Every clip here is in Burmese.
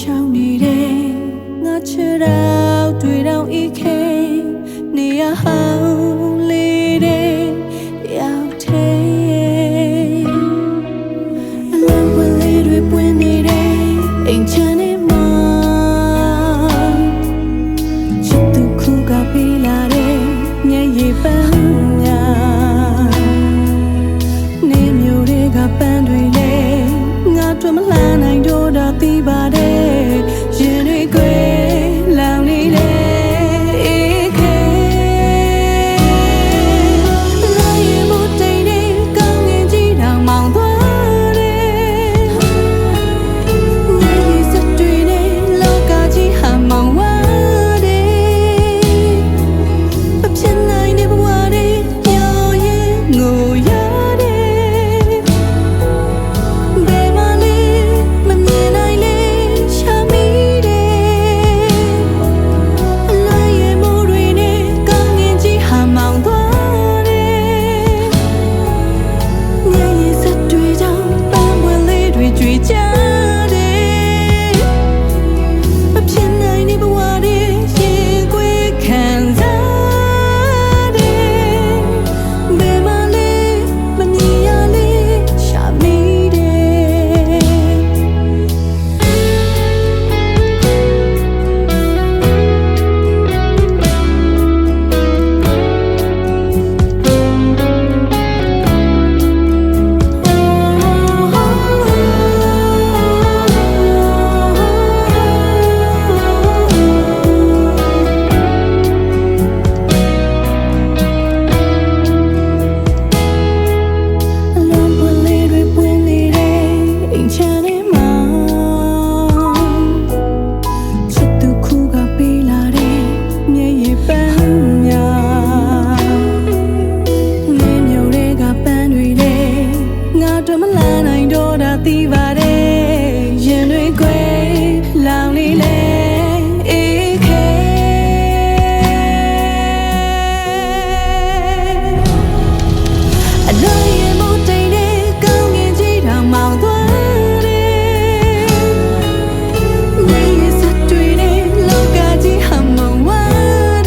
ရှောင်နေတဲ့ငါချစ်တော့တွေ့တော့ဤခဲနေရဟောင်းလေးတဲ့ရောက်သေးအလံဝလေးတွေပွင့်နေတဲ့အိမ်ချမ်းနဲ့မှာချစ်သူခုကပေးလာတဲ့ညရေပန်းညာနေမျိုးတွေကပန်းတွေလေငါတို့မလှမ်းနိုင်တော့တာသိပါတယ် တွေ့မလဲနိုင်တော့တာသိပါတယ်ရင်တွေကွယ်လောင်လေးလဲအေးခဲအလိုရင်မတိတ်တဲ့ကောင်းငင်ကြီးတောင်မောင်သွားတယ်နေရစတွေ့တဲ့လောကကြီးဟာမဝါ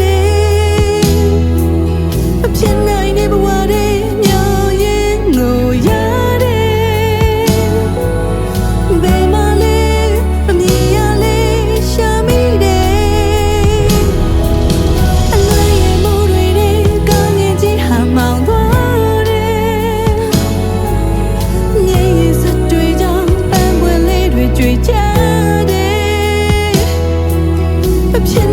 တယ်အဖြစ် 偏